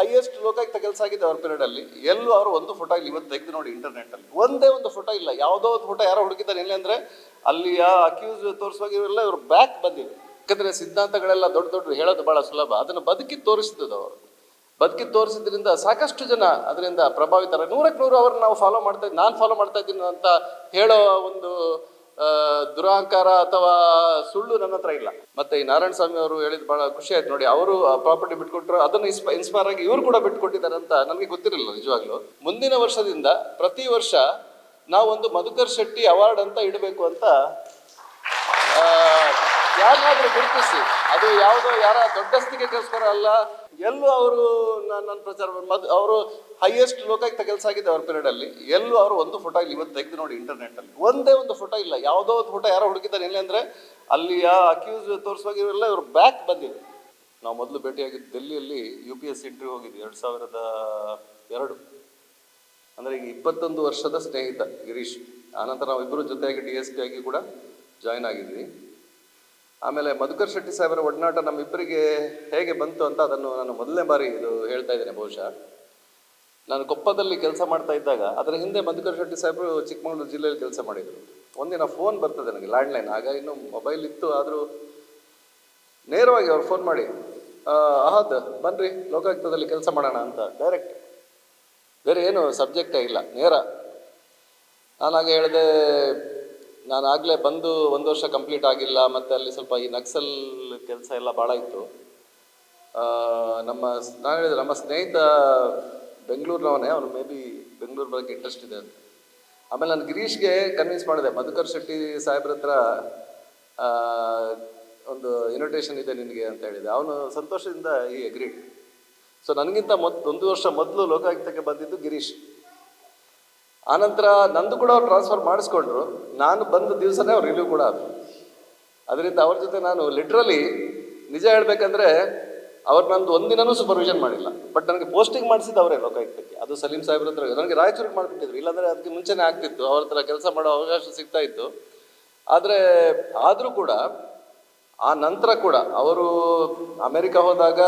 Highest Lokayukta ಕೆಲಸ ಆಗಿದೆ ಅವ್ರ ಪೀರಿಯಡ್ ಅಲ್ಲಿ. ಎಲ್ಲೂ ಅವರು ಒಂದು ಫೋಟೋ ಇಲ್ಲಿ ಇವತ್ತು ತೆಗೆದು ನೋಡಿ ಇಂಟರ್ನೆಟ್ ಅಲ್ಲಿ. ಒಂದೇ ಒಂದು ಫೋಟೋ ಇಲ್ಲ. ಯಾವುದೋ ಒಂದು ಫೋಟೋ ಯಾರೋ ಹುಡುಕಿದ್ದಾರೆ. ಇಲ್ಲ ಅಂದ್ರೆ ಅಲ್ಲಿ ಆ ಅಕ್ಯೂಸ್ ತೋರಿಸುವಾಗ ಇವರೆಲ್ಲ ಇವ್ರ ಬ್ಯಾಕ್ ಬಂದಿದೆ ಯಾಕಂದ್ರೆ ಸಿದ್ಧಾಂತಗಳೆಲ್ಲ ದೊಡ್ಡ ದೊಡ್ಡ ಹೇಳೋದು ಬಹಳ ಸುಲಭ. ಅದನ್ನು ಬದುಕಿ ತೋರಿಸಿದ್ದು ಅವರು. ಬದುಕಿ ತೋರಿಸಿದ್ರಿಂದ ಸಾಕಷ್ಟು ಜನ ಅದರಿಂದ ಪ್ರಭಾವಿತರ ನೂರಕ್ಕೆ ನೂರು ಅವ್ರನ್ನ ನಾವು ಫಾಲೋ ಮಾಡ್ತಾ ನಾನು ಫಾಲೋ ಮಾಡ್ತಾ ಇದ್ದೀನಿ ಅಂತ ಹೇಳೋ ಒಂದು ದುರಹಂಕಾರ ಅಥವಾ ಸುಳ್ಳು ನನ್ನ ಹತ್ರ ಇಲ್ಲ. ಮತ್ತೆ ಈ ನಾರಾಯಣ ಸ್ವಾಮಿ ಅವರು ಹೇಳಿದ್ ಬಹಳ ಖುಷಿ ಆಯ್ತು ನೋಡಿ, ಅವರು ಪ್ರಾಪರ್ಟಿ ಬಿಟ್ಕೊಟ್ರು, ಅದನ್ನು ಇನ್ಸ್ಪ ಇನ್ಸ್ಪೈರ್ ಆಗಿ ಇವರು ಕೂಡ ಬಿಟ್ಕೊಟ್ಟಿದ್ದಾರೆ ಅಂತ ನನಗೆ ಗೊತ್ತಿರಲಿಲ್ಲ ನಿಜವಾಗ್ಲೂ. ಮುಂದಿನ ವರ್ಷದಿಂದ ಪ್ರತಿ ವರ್ಷ ನಾವೊಂದು ಮಧುಕರ್ ಶೆಟ್ಟಿ ಅವಾರ್ಡ್ ಅಂತ ಇಡಬೇಕು ಅಂತ ಯಾರನ್ನಾದ್ರೂ ಗುರುತಿಸಿ. ಅದು ಯಾವುದೋ ಯಾರ ದೊಡ್ಡಸ್ತಿಗೆಗೋಸ್ಕರ ಅಲ್ಲ. ಎಲ್ಲೂ ಅವರು ನನ್ನ ಪ್ರಚಾರ ಮದ್, ಅವರು ಹೈಯೆಸ್ಟ್ ಲೋಕಾಯುಕ್ತ ಕೆಲಸ ಆಗಿದೆ ಅವ್ರ ಪೀರಿಯಡ್ ಅಲ್ಲಿ. ಎಲ್ಲೂ ಅವರು ಒಂದು ಫೋಟೋ ಇಲ್ಲಿ ಇವತ್ತು ತೆಗೆದು ನೋಡಿ ಇಂಟರ್ನೆಟ್ ಅಲ್ಲಿ. ಒಂದೇ ಒಂದು ಫೋಟೋ ಇಲ್ಲ. ಯಾವುದೋ ಒಂದು ಫೋಟೋ ಯಾರೋ ಹುಡುಕಿದ್ದಾರೆ. ಇಲ್ಲ ಅಂದ್ರೆ ಅಲ್ಲಿ ಆ ಅಕ್ಯೂಸ್ ತೋರಿಸುವಾಗ ಇವರೆಲ್ಲ ಇವ್ರ ಬ್ಯಾಕ್ ಬಂದಿದೆ ನಾವು ಮೊದಲು ಭೇಟಿಯಾಗಿದ್ದು ಡೆಲ್ಲಿಯಲ್ಲಿ ಯು ಪಿ ಎಸ್ ಇಂಟರ್ವ್ಯೂ ಹೋಗಿದ್ವಿ ಎರಡು ಸಾವಿರದ ಎರಡು. ಅಂದ್ರೆ ಈಗ ಇಪ್ಪತ್ತೊಂದು ವರ್ಷದ ಸ್ನೇಹಿತ ಗಿರೀಶ್. ಆನಂತರ ನಾವಿಬ್ಬರು ಜೊತೆಯಾಗಿ ಡಿ ಎಸ್ ಪಿ ಆಗಿ ಕೂಡ ಜಾಯ್ನ್ ಆಗಿದ್ವಿ. ಆಮೇಲೆ ಮಧುಕರ್ ಶೆಟ್ಟಿ ಸಾಹೇಬರ ಒಡನಾಟ ನಮ್ಮಿಬ್ಬರಿಗೆ ಹೇಗೆ ಬಂತು ಅಂತ ಅದನ್ನು ನಾನು ಮೊದಲನೇ ಬಾರಿ ಇದು ಹೇಳ್ತಾ ಇದ್ದೇನೆ ಬಹುಶಃ. ನಾನು ಕೊಪ್ಪದಲ್ಲಿ ಕೆಲಸ ಮಾಡ್ತಾ ಇದ್ದಾಗ ಅದರ ಹಿಂದೆ ಮಧುಕರ್ ಶೆಟ್ಟಿ ಸಾಹೇಬರು ಚಿಕ್ಕಮಗಳೂರು ಜಿಲ್ಲೆಯಲ್ಲಿ ಕೆಲಸ ಮಾಡಿದರು. ಒಂದಿನ ಫೋನ್ ಬರ್ತದೆ ನನಗೆ ಲ್ಯಾಂಡ್ಲೈನ್ ಆಗ ಇನ್ನು ಮೊಬೈಲ್ ಇತ್ತು ಆದರೂ ನೇರವಾಗಿ ಅವ್ರು ಫೋನ್ ಮಾಡಿ "ಆ, ಅಹದ್ ಬನ್ರಿ ಲೋಕಾಯುಕ್ತದಲ್ಲಿ ಕೆಲಸ ಮಾಡೋಣ ಅಂತ. ಡೈರೆಕ್ಟ್ ಬೇರೆ ಏನು ಸಬ್ಜೆಕ್ಟೇ ಇಲ್ಲ ನೇರ. ನಾನು ಹಾಗೆ ಹೇಳಿದೆ ನಾನು ಆಗಲೇ ಬಂದು ಒಂದು ವರ್ಷ ಕಂಪ್ಲೀಟ್ ಆಗಿಲ್ಲ, ಮತ್ತು ಅಲ್ಲಿ ಸ್ವಲ್ಪ ಈ ನಕ್ಸಲ್ ಕೆಲಸ ಎಲ್ಲ ಭಾಳ ಇತ್ತು. ನಮ್ಮ ನಾನು ಹೇಳಿದೆ, ನಮ್ಮ ಸ್ನೇಹಿತ ಬೆಂಗಳೂರಿನವನೇ, ಅವನು ಮೇ ಬಿ ಬೆಂಗಳೂರು ಬಗ್ಗೆ ಇಂಟ್ರೆಸ್ಟ್ ಇದೆ ಅಂತ. ಆಮೇಲೆ ನಾನು ಗಿರೀಶ್ಗೆ ಕನ್ವಿನ್ಸ್ ಮಾಡಿದೆ, ಮಧುಕರ್ ಶೆಟ್ಟಿ ಸಾಹೇಬ್ರ ಹತ್ರ ಒಂದು ಇನ್ವಿಟೇಷನ್ ಇದೆ ನಿನಗೆ ಅಂತ ಹೇಳಿದೆ. ಅವನು ಸಂತೋಷದಿಂದ ಈ ಅಗ್ರಿಡ್ ಸೊ ನನಗಿಂತ ಮೊದ್, ಒಂದು ವರ್ಷ ಮೊದಲು ಲೋಕಾಯುಕ್ತಕ್ಕೆ ಬಂದಿದ್ದು ಗಿರೀಶ್. ಆನಂತರ ನಂದು ಕೂಡ ಅವ್ರು ಟ್ರಾನ್ಸ್ಫರ್ ಮಾಡಿಸ್ಕೊಂಡ್ರು. ನಾನು ಬಂದ ದಿವಸನೇ ಅವ್ರು ರಿಲೀವ್ ಕೂಡ ಆದರು. ಅದರಿಂದ ಅವ್ರ ಜೊತೆ ನಾನು ಲಿಟ್ರಲಿ ನಿಜ ಹೇಳಬೇಕಂದ್ರೆ ಅವ್ರು ನಂದು ಒಂದಿನೂ ಸೂಪರ್ವಿಷನ್ ಮಾಡಿಲ್ಲ. ಬಟ್ ನನಗೆ ಪೋಸ್ಟಿಂಗ್ ಮಾಡಿಸಿದ್ದು ಅವರೇ ಲೋಕಾಯುಕ್ತಕ್ಕೆ. ಅದು ಸಲೀಂ ಸಾಹೇಬ್ರ ಹತ್ರ ನನಗೆ ರಾಯಚೂರಿಗೆ ಮಾಡಿಬಿಟ್ಟಿದ್ರು. ಇಲ್ಲಾಂದರೆ ಅದಕ್ಕೆ ಮುಂಚೆನೇ ಆಗ್ತಿತ್ತು. ಅವ್ರ ಹತ್ರ ಕೆಲಸ ಮಾಡೋ ಅವಕಾಶ ಸಿಗ್ತಾ ಇತ್ತು. ಆದರೆ ಆದರೂ ಕೂಡ ಆ ನಂತರ ಕೂಡ ಅವರು ಅಮೆರಿಕ ಹೋದಾಗ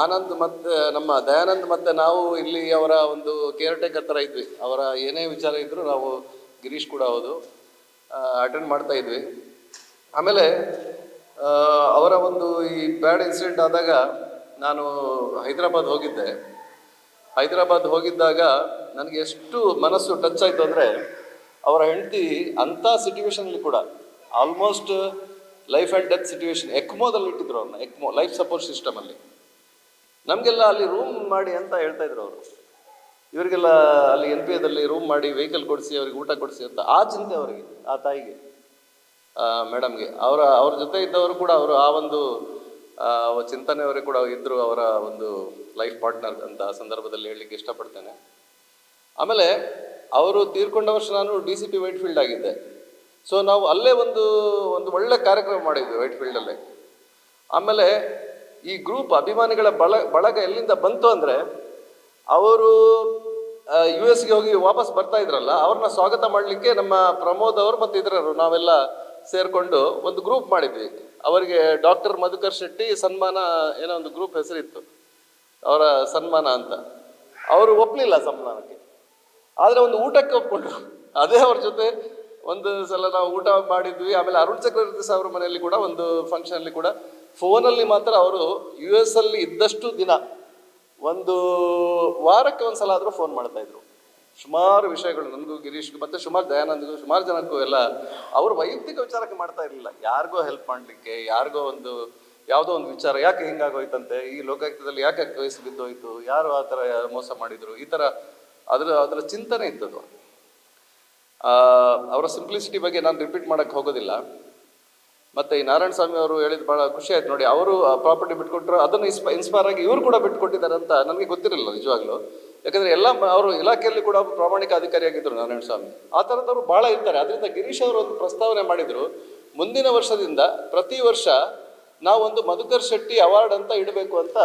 ಆನಂದ್ ಮತ್ತೆ ನಮ್ಮ ದಯಾನಂದ್ ಮತ್ತೆ ನಾವು ಇಲ್ಲಿ ಅವರ ಒಂದು ಕೇರ್ ಟೇಕರ್ ಥರ ಇದ್ವಿ. ಅವರ ಏನೇ ವಿಚಾರ ಇದ್ರೂ ನಾವು ಗಿರೀಶ್ ಕೂಡ ಹೌದು. ಅಟೆಂಡ್ ಮಾಡ್ತಾ ಇದ್ವಿ. ಆಮೇಲೆ ಅವರ ಒಂದು ಈ ಬ್ಯಾಡ್ ಇನ್ಸಿಡೆಂಟ್ ಆದಾಗ ನಾನು ಹೈದರಾಬಾದ್ ಹೋಗಿದ್ದೆ. ಹೈದರಾಬಾದ್ ಹೋಗಿದ್ದಾಗ ನನಗೆ ಎಷ್ಟು ಮನಸ್ಸು ಟಚ್ ಆಯಿತು ಅಂದರೆ, ಅವರ ಹೆಂಡತಿ ಅಂಥ ಸಿಚುವೇಶನಲ್ಲಿ ಕೂಡ almost life and death situation ಎಕ್ಮೋದಲ್ಲಿ ಇಟ್ಟಿದ್ರು ಅವ್ರನ್ನ ಎಕ್ಮೋ ಲೈಫ್ ಸಪೋರ್ಟ್ ಸಿಸ್ಟಮಲ್ಲಿ ನಮಗೆಲ್ಲ ಅಲ್ಲಿ ರೂಮ್ ಮಾಡಿ ಅಂತ ಹೇಳ್ತಾ ಇದ್ರು ಅವರು. ಇವರಿಗೆಲ್ಲ ಅಲ್ಲಿ ಎನ್ ಪಿ ಎದಲ್ಲಿ ರೂಮ್ ಮಾಡಿ ವೆಹಿಕಲ್ ಕೊಡಿಸಿ, ಅವ್ರಿಗೆ ಊಟ ಕೊಡಿಸಿ ಅಂತ ಆ ಚಿಂತೆ ಅವರಿಗೆ, ಆ ತಾಯಿಗೆ. ಮೇಡಮ್ಗೆ ಅವರ, ಅವ್ರ ಜೊತೆ ಇದ್ದವರು ಕೂಡ ಅವರು ಆ ಒಂದು ಚಿಂತನೆಯವರೇ ಕೂಡ ಇದ್ದರು ಅವರ ಒಂದು ಲೈಫ್ ಪಾರ್ಟ್ನರ್ ಅಂತ ಸಂದರ್ಭದಲ್ಲಿ ಹೇಳಲಿಕ್ಕೆ ಇಷ್ಟಪಡ್ತೇನೆ. ಆಮೇಲೆ, ಅವರು ತೀರ್ಕೊಂಡ ವರ್ಷ ನಾನು D C P Whitefield ಆಗಿದ್ದೆ. ಸೊ ನಾವು ಅಲ್ಲೇ ಒಂದು ಒಂದು ಒಳ್ಳೆ ಕಾರ್ಯಕ್ರಮ ಮಾಡಿದ್ವಿ ವೈಟ್ ಫೀಲ್ಡಲ್ಲಿ ಆಮೇಲೆ ಈ ಗ್ರೂಪ್ ಅಭಿಮಾನಿಗಳ ಬಳ ಬಳಗ ಎಲ್ಲಿಂದ ಬಂತು ಅಂದರೆ, ಅವರು ಯು ಎಸ್ಗೆ ಹೋಗಿ ವಾಪಸ್ ಬರ್ತಾ ಇದ್ರಲ್ಲ, ಅವ್ರನ್ನ ಸ್ವಾಗತ ಮಾಡಲಿಕ್ಕೆ ನಮ್ಮ ಪ್ರಮೋದ್ ಅವರು ಮತ್ತು ಇತರರು ನಾವೆಲ್ಲ ಸೇರಿಕೊಂಡು ಒಂದು ಗ್ರೂಪ್ ಮಾಡಿದ್ವಿ. ಅವರಿಗೆ ಡಾಕ್ಟರ್ ಮಧುಕರ್ ಶೆಟ್ಟಿ, ಸನ್ಮಾನ ಏನೋ ಒಂದು ಗ್ರೂಪ್ ಹೆಸರಿತ್ತು. ಅವರ ಸನ್ಮಾನ ಅಂತ. ಅವರು ಒಪ್ಪಲಿಲ್ಲ ಸನ್ಮಾನಕ್ಕೆ. ಆದರೆ ಒಂದು ಊಟಕ್ಕೆ ಒಪ್ಕೊಂಡ್ರು. ಅದೇ ಅವ್ರ ಜೊತೆ ಒಂದು ಸಲ ನಾವು ಊಟ ಮಾಡಿದ್ವಿ. ಆಮೇಲೆ ಅರುಣ್ ಚಕ್ರವರ್ತಿ ಸಾವಿರ ಮನೆಯಲ್ಲಿ ಕೂಡ ಒಂದು ಫಂಕ್ಷನ್ ಅಲ್ಲಿ ಕೂಡ ಫೋನಲ್ಲಿ ಮಾತ್ರ ಅವರು ಯು ಎಸ್ ಅಲ್ಲಿ ಇದ್ದಷ್ಟು ದಿನ, ಒಂದು ವಾರಕ್ಕೆ ಒಂದ್ಸಲ ಆದ್ರೂ ಫೋನ್ ಮಾಡ್ತಾ ಇದ್ರು. ಸುಮಾರು ವಿಷಯಗಳು ನನಗೂ, ಗಿರೀಶ್ಗೂ, ಮತ್ತೆ ಸುಮಾರು ದಯಾನಂದ್ಗೂ, ಸುಮಾರು ಜನಕ್ಕೂ ಎಲ್ಲ ಅವರು ವೈಯಕ್ತಿಕ ವಿಚಾರಕ್ಕೆ ಮಾಡ್ತಾ ಇರಲಿಲ್ಲ. ಯಾರಿಗೋ ಹೆಲ್ಪ್ ಮಾಡಲಿಕ್ಕೆ, ಯಾರಿಗೋ ಒಂದು ಯಾವುದೋ ಒಂದು ವಿಚಾರ, ಯಾಕೆ ಹಿಂಗಾಗೋಯ್ತಂತೆ? ಈ ಲೋಕಾಯುಕ್ತದಲ್ಲಿ ಯಾಕೆ ವಯಸ್ಸು ಬಿದ್ದೋಯ್ತು? ಯಾರು ಆ ಥರ ಮೋಸ ಮಾಡಿದ್ರು? ಈ ಥರ ಅದರ ಅದರ ಚಿಂತನೆ ಇದ್ದದು ಅವರ ಸಿಂಪ್ಲಿಸಿಟಿ ಬಗ್ಗೆ ನಾನು ರಿಪೀಟ್ ಮಾಡೋಕ್ಕೆ ಹೋಗೋದಿಲ್ಲ. ಮತ್ತು ಈ ನಾರಾಯಣ ಸ್ವಾಮಿ ಅವರು ಹೇಳಿದ ಭಾಳ ಖುಷಿ ಆಯ್ತು ನೋಡಿ, ಅವರು ಆ ಪ್ರಾಪರ್ಟಿ ಬಿಟ್ಕೊಟ್ರು, ಅದನ್ನು ಇನ್ಸ್ಪ ಇನ್ಸ್ಪೈರ್ ಆಗಿ ಇವರು ಕೂಡ ಬಿಟ್ಕೊಟ್ಟಿದ್ದಾರೆ ಅಂತ ನನಗೆ ಗೊತ್ತಿರಲಿಲ್ಲ ನಿಜವಾಗ್ಲೂ. ಯಾಕಂದರೆ ಎಲ್ಲ ಅವರು ಇಲಾಖೆಯಲ್ಲಿ ಕೂಡ ಪ್ರಾಮಾಣಿಕ ಅಧಿಕಾರಿಯಾಗಿದ್ದರು ನಾರಾಯಣ ಸ್ವಾಮಿ. ಆ ಥರದವರು ಭಾಳ ಇರ್ತಾರೆ. ಅದರಿಂದ ಗಿರೀಶ್ ಅವರು ಒಂದು ಪ್ರಸ್ತಾವನೆ ಮಾಡಿದರು, ಮುಂದಿನ ವರ್ಷದಿಂದ ಪ್ರತಿ ವರ್ಷ ನಾವೊಂದು ಮಧುಕರ್ ಶೆಟ್ಟಿ ಅವಾರ್ಡ್ ಅಂತ ಇಡಬೇಕು ಅಂತ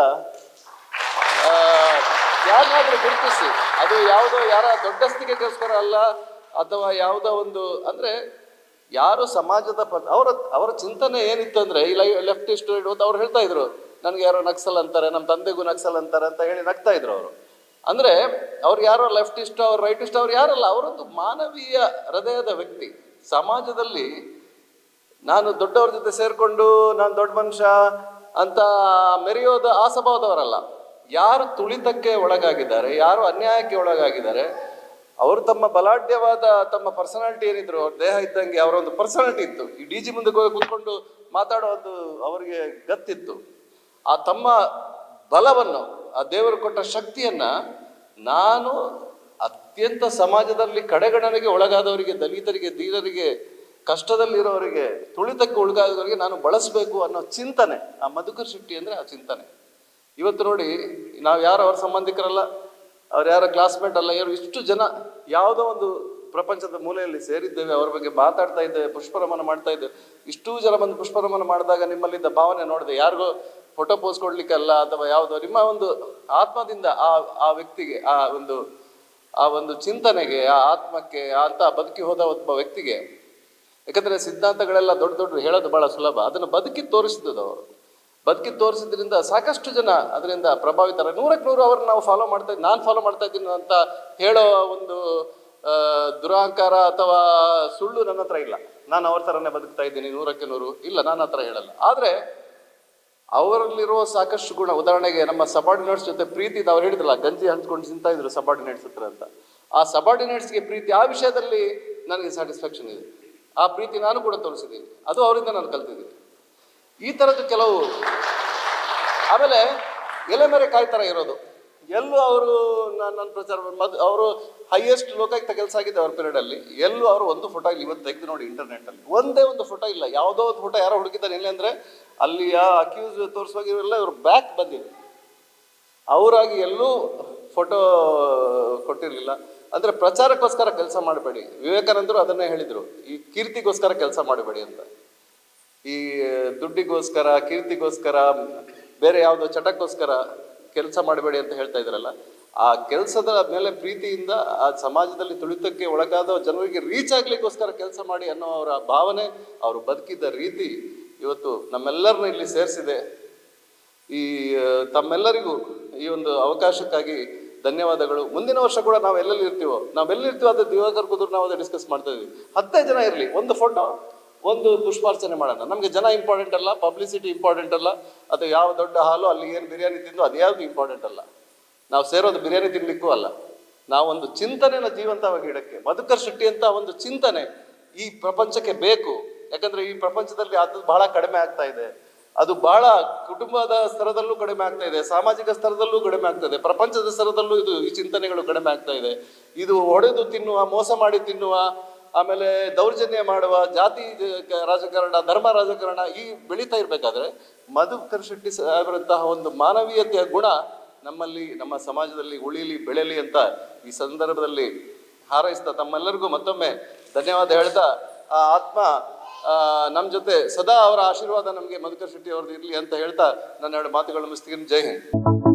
ಯಾರನ್ನಾದ್ರೂ ಗುರುತಿಸಿ. ಅದು ಯಾವುದೋ ಯಾರ ದೊಡ್ಡಸ್ತಿಗೆಗೋಸ್ಕರ ಅಲ್ಲ ಅಥವಾ ಯಾವುದೋ ಒಂದು, ಅಂದ್ರೆ ಯಾರು ಸಮಾಜದ ಪ ಅವರ ಅವರ ಚಿಂತನೆ ಏನಿತ್ತು ಅಂದ್ರೆ, ಈ ಲೆಫ್ಟಿಸ್ಟ್ ಅವ್ರು ಹೇಳ್ತಾ ಇದ್ರು, ನನಗೆ ಯಾರೋ ನಕ್ಸಲ್ ಅಂತಾರೆ ನಮ್ಮ ತಂದೆಗೂ ನಕ್ಸಲ್ ಅಂತಾರೆ ಅಂತ ಹೇಳಿ ನಗ್ತಾ ಇದ್ರು ಅವರು. ಅಂದ್ರೆ ಅವ್ರು ಯಾರೋ ಲೆಫ್ಟಿಸ್ಟ್ ಅವ್ರು ರೈಟಿಸ್ಟ್ ಅವ್ರು ಯಾರಲ್ಲ, ಅವರೊಂದು ಮಾನವೀಯ ಹೃದಯದ ವ್ಯಕ್ತಿ. ಸಮಾಜದಲ್ಲಿ ನಾನು ದೊಡ್ಡವ್ರ ಜೊತೆ ಸೇರಿಕೊಂಡು, ನಾನು ದೊಡ್ಡ ಮನುಷ್ಯ ಅಂತ ಮೆರೆಯೋದ ಆ ಯಾರು ತುಳಿತಕ್ಕೆ ಒಳಗಾಗಿದ್ದಾರೆ, ಯಾರು ಅನ್ಯಾಯಕ್ಕೆ ಒಳಗಾಗಿದ್ದಾರೆ ಅವರು ತಮ್ಮ ಬಲಾಢ್ಯವಾದ ತಮ್ಮ ಪರ್ಸನಾಲಿಟಿ ಏನಿದ್ರು, ಅವ್ರ ದೇಹ ಇದ್ದಂಗೆ ಅವರ ಒಂದು ಪರ್ಸನಾಲಿಟಿ ಇತ್ತು. ಈ ಡಿ ಜಿ ಮುಂದೆ ಹೋಗಿ ಕೂತ್ಕೊಂಡು ಮಾತಾಡೋ ಒಂದು ಅವರಿಗೆ ಗತ್ತಿತ್ತು. ಆ ತಮ್ಮ ಬಲವನ್ನು, ಆ ದೇವರು ಕೊಟ್ಟ ಶಕ್ತಿಯನ್ನ ನಾನು ಅತ್ಯಂತ ಸಮಾಜದಲ್ಲಿ ಕಡೆಗಣನೆಗೆ ಒಳಗಾದವರಿಗೆ, ದಲಿತರಿಗೆ, ದೀನರಿಗೆ, ಕಷ್ಟದಲ್ಲಿರೋರಿಗೆ, ತುಳಿತಕ್ಕೆ ಒಳಗಾದವರಿಗೆ ನಾನು ಬಳಸಬೇಕು ಅನ್ನೋ ಚಿಂತನೆ. ಆ ಮಧುಕರ್ ಶೆಟ್ಟಿ ಅಂದ್ರೆ ಆ ಚಿಂತನೆ. ಇವತ್ತು ನೋಡಿ, ನಾವು ಯಾರು ಅವ್ರ ಸಂಬಂಧಿಕರಲ್ಲ? ಅವ್ರು ಯಾರೋ ಕ್ಲಾಸ್ಮೇಟ್ ಅಲ್ಲ ಯಾರು ಇಷ್ಟು ಜನ ಯಾವುದೋ ಒಂದು ಪ್ರಪಂಚದ ಮೂಲೆಯಲ್ಲಿ ಸೇರಿದ್ದೇವೆ, ಅವ್ರ ಬಗ್ಗೆ ಮಾತಾಡ್ತಾ ಇದ್ದೇವೆ, ಪುಷ್ಪರಮನ ಮಾಡ್ತಾ ಇದ್ದೇವೆ. ಇಷ್ಟೂ ಜನ ಬಂದು ಪುಷ್ಪರಮನ ಮಾಡಿದಾಗ ನಿಮ್ಮಲ್ಲಿದ್ದ ಭಾವನೆ ನೋಡಿದೆ. ಯಾರಿಗೋ ಫೋಟೋ ಪೋಸ್ ಕೊಡ್ಲಿಕ್ಕಲ್ಲ ಅಥವಾ ಯಾವುದೋ ನಿಮ್ಮ ಒಂದು ಆತ್ಮದಿಂದ ಆ ಆ ವ್ಯಕ್ತಿಗೆ, ಆ ಒಂದು ಆ ಒಂದು ಚಿಂತನೆಗೆ, ಆ ಆತ್ಮಕ್ಕೆ, ಅಂತ ಬದುಕಿ ಹೋದ ಒಬ್ಬ ವ್ಯಕ್ತಿಗೆ, ಯಾಕಂದ್ರೆ ಸಿದ್ಧಾಂತಗಳೆಲ್ಲ ದೊಡ್ಡ ದೊಡ್ಡ ಹೇಳೋದು ಬಹಳ ಸುಲಭ. ಅದನ್ನು ಬದುಕಿ ತೋರಿಸಿದ್ದು ಅವರು. ಬದುಕಿ ತೋರಿಸಿದ್ರಿಂದ ಸಾಕಷ್ಟು ಜನ ಅದರಿಂದ ಪ್ರಭಾವಿತರ ನೂರಕ್ಕೆ ನೂರು ಅವ್ರನ್ನ ನಾವು ಫಾಲೋ ಮಾಡ್ತಾ ನಾನು ಫಾಲೋ ಮಾಡ್ತಾ ಇದ್ದೀನಿ ಅಂತ ಹೇಳೋ ಒಂದು ದುರಹಂಕಾರ ಅಥವಾ ಸುಳ್ಳು ನನ್ನ ಹತ್ರ ಇಲ್ಲ. ನಾನು ಅವ್ರ ಥರನೇ ಬದುಕ್ತಾ ಇದ್ದೀನಿ, ನೂರಕ್ಕೆ ನೂರು. ಇಲ್ಲ, ನಾನು ಹತ್ರ ಹೇಳಲ್ಲ. ಆದರೆ ಅವರಲ್ಲಿರುವ ಸಾಕಷ್ಟು ಗುಣ, ಉದಾಹರಣೆಗೆ ನಮ್ಮ ಸಬಾರ್ಡಿನೇಟ್ಸ್ ಜೊತೆ ಪ್ರೀತಿ ಅವ್ರು ಹೇಳಿದ್ರಲ್ಲ, ಗಂಜಿ ಹಂಚ್ಕೊಂಡು ತಿಂತಾ ಇದ್ರು ಸಬಾರ್ಡಿನೇಟ್ಸ್ ಹತ್ರ ಅಂತ. ಆ ಸಬಾರ್ಡಿನೇಟ್ಸ್ಗೆ ಪ್ರೀತಿ ಆ ವಿಷಯದಲ್ಲಿ ನನಗೆ ಸ್ಯಾಟಿಸ್ಫ್ಯಾಕ್ಷನ್ ಇದೆ. ಆ ಪ್ರೀತಿ ನಾನು ಕೂಡ ತೋರಿಸಿದ್ದೀನಿ. ಅದು ಅವರಿಂದ ನಾನು ಕಲ್ತಿದ್ದೀನಿ. ಈ ಥರದ್ದು ಕೆಲವು. ಆಮೇಲೆ ಕಾಯಿ ಥರ ಇರೋದು. ಎಲ್ಲೂ ಅವರು ನನ್ನ ಪ್ರಚಾರ ಮದ್ ಅವರು ಹೈಯೆಸ್ಟ್ ಲೋಕಾಯುಕ್ತ ಕೆಲಸ ಆಗಿದೆ ಅವ್ರ ಅಲ್ಲಿ. ಎಲ್ಲೂ ಅವರು ಒಂದು ಫೋಟೋ ಇಲ್ಲಿ ಇವತ್ತು ತೆಗೆದು ನೋಡಿ ಇಂಟರ್ನೆಟ್ಟಲ್ಲಿ ಒಂದೇ ಒಂದು ಫೋಟೋ ಇಲ್ಲ. ಯಾವುದೋ ಒಂದು ಫೋಟೋ ಯಾರೋ ಹುಡುಕಿದ್ದಾರೆ. ಇಲ್ಲ ಅಂದರೆ ಅಲ್ಲಿ ಆ ಅಕ್ಯೂಸ್ ತೋರಿಸುವಾಗ ಇವೆಲ್ಲ ಇವ್ರ ಬ್ಯಾಕ್ ಬಂದಿದೆ. ಅವರಾಗಿ ಎಲ್ಲೂ ಫೋಟೋ ಕೊಟ್ಟಿರಲಿಲ್ಲ. ಅಂದ್ರೆ ಪ್ರಚಾರಕ್ಕೋಸ್ಕರ ಕೆಲಸ ಮಾಡಬೇಡಿ. ವಿವೇಕಾನಂದರು ಅದನ್ನೇ ಹೇಳಿದರು. ಈ ಕೀರ್ತಿಗೋಸ್ಕರ ಕೆಲಸ ಮಾಡಬೇಡಿ ಅಂತ. ಈ ದುಡ್ಡಿಗೋಸ್ಕರ, ಕೀರ್ತಿಗೋಸ್ಕರ, ಬೇರೆ ಯಾವುದೋ ಚಟಕ್ಕೋಸ್ಕರ ಕೆಲಸ ಮಾಡಬೇಡಿ ಅಂತ ಹೇಳ್ತಾ ಇದ್ರಲ್ಲ, ಆ ಕೆಲಸದ ಮೇಲೆ ಪ್ರೀತಿಯಿಂದ ಆ ಸಮಾಜದಲ್ಲಿ ತುಳಿತಕ್ಕೆ ಒಳಗಾದ ಜನರಿಗೆ ರೀಚ್ ಆಗ್ಲಿಕ್ಕೋಸ್ಕರ ಕೆಲಸ ಮಾಡಿ ಅನ್ನೋ ಅವರ ಭಾವನೆ, ಅವರು ಬದುಕಿದ್ದ ರೀತಿ ಇವತ್ತು ನಮ್ಮೆಲ್ಲರನ್ನ ಇಲ್ಲಿ ಸೇರಿಸಿದೆ. ಈ ತಮ್ಮೆಲ್ಲರಿಗೂ ಈ ಒಂದು ಅವಕಾಶಕ್ಕಾಗಿ ಧನ್ಯವಾದಗಳು. ಮುಂದಿನ ವರ್ಷ ಕೂಡ ನಾವು ಎಲ್ಲೆಲ್ಲಿ ಇರ್ತೀವೋ ನಾವೆಲ್ಲಿರ್ತೀವೋ ಅದು ದಿವಾಕರ್ ಕುದುರು ನಾವು ಅದೇ ಡಿಸ್ಕಸ್ ಮಾಡ್ತಾ ಇದ್ವಿ ಹತ್ತೈದು ಜನ ಇರಲಿ, ಒಂದು ಫೋಟೋ ಒಂದು ಪುಷ್ಪಾರ್ಚನೆ ಮಾಡೋಣ. ನಮಗೆ ಜನ ಇಂಪಾರ್ಟೆಂಟ್ ಅಲ್ಲ ಪಬ್ಲಿಸಿಟಿ ಇಂಪಾರ್ಟೆಂಟ್ ಅಲ್ಲ ಅಥವಾ ಯಾವ ದೊಡ್ಡ ಹಾಲು, ಅಲ್ಲಿ ಏನು ಬಿರಿಯಾನಿ ತಿಂದು ಅದ್ಯಾವುದು ಇಂಪಾರ್ಟೆಂಟ್ ಅಲ್ಲ. ನಾವು ಸೇರೋದು ಬಿರಿಯಾನಿ ತಿನ್ನಲಿಕ್ಕೂ ಅಲ್ಲ. ನಾವೊಂದು ಚಿಂತನೆನ ಜೀವಂತವಾಗಿ ಇಡಕ್ಕೆ, ಮಧುಕರ್ ಶೆಟ್ಟಿ ಅಂತ ಒಂದು ಚಿಂತನೆ ಈ ಪ್ರಪಂಚಕ್ಕೆ ಬೇಕು. ಯಾಕಂದ್ರೆ ಈ ಪ್ರಪಂಚದಲ್ಲಿ ಅದು ಬಹಳ ಕಡಿಮೆ ಆಗ್ತಾ ಇದೆ. ಅದು ಬಹಳ ಕುಟುಂಬದ ಸ್ತರದಲ್ಲೂ ಕಡಿಮೆ ಆಗ್ತಾ ಇದೆ, ಸಾಮಾಜಿಕ ಸ್ತರದಲ್ಲೂ ಕಡಿಮೆ ಆಗ್ತಾ ಇದೆ, ಪ್ರಪಂಚದ ಸ್ತರದಲ್ಲೂ ಇದು ಈ ಚಿಂತನೆಗಳು ಕಡಿಮೆ ಆಗ್ತಾ ಇದೆ. ಇದು ಹೊಡೆದು ತಿನ್ನುವ, ಮೋಸ ಮಾಡಿ ತಿನ್ನುವ ಆಮೇಲೆ ದೌರ್ಜನ್ಯ ಮಾಡುವ ಜಾತಿ ರಾಜಕಾರಣ, ಧರ್ಮ ರಾಜಕಾರಣ ಈ ಬೆಳೀತಾ ಇರಬೇಕಾದ್ರೆ ಮಧುಕರ್ ಶೆಟ್ಟಿ ಸಾಹೇಬರಂತಹ ಒಂದು ಮಾನವೀಯತೆಯ ಗುಣ ನಮ್ಮಲ್ಲಿ, ನಮ್ಮ ಸಮಾಜದಲ್ಲಿ ಉಳಿಲಿ ಬೆಳೆಯಲಿ ಅಂತ ಈ ಸಂದರ್ಭದಲ್ಲಿ ಹಾರೈಸ್ತಾ ತಮ್ಮೆಲ್ಲರಿಗೂ ಮತ್ತೊಮ್ಮೆ ಧನ್ಯವಾದ ಹೇಳ್ತಾ, ಆ ಆತ್ಮ ನಮ್ಮ ಜೊತೆ ಸದಾ ಅವರ ಆಶೀರ್ವಾದ ನಮಗೆ ಮಧುಕರ್ ಶೆಟ್ಟಿ ಅವ್ರದ್ದು ಇರಲಿ ಅಂತ ಹೇಳ್ತಾ ನನ್ನ ಎರಡು ಮಾತುಗಳು ಮುಗಿಸ್ತೀನಿ. ಜೈ ಹಿಂದ್.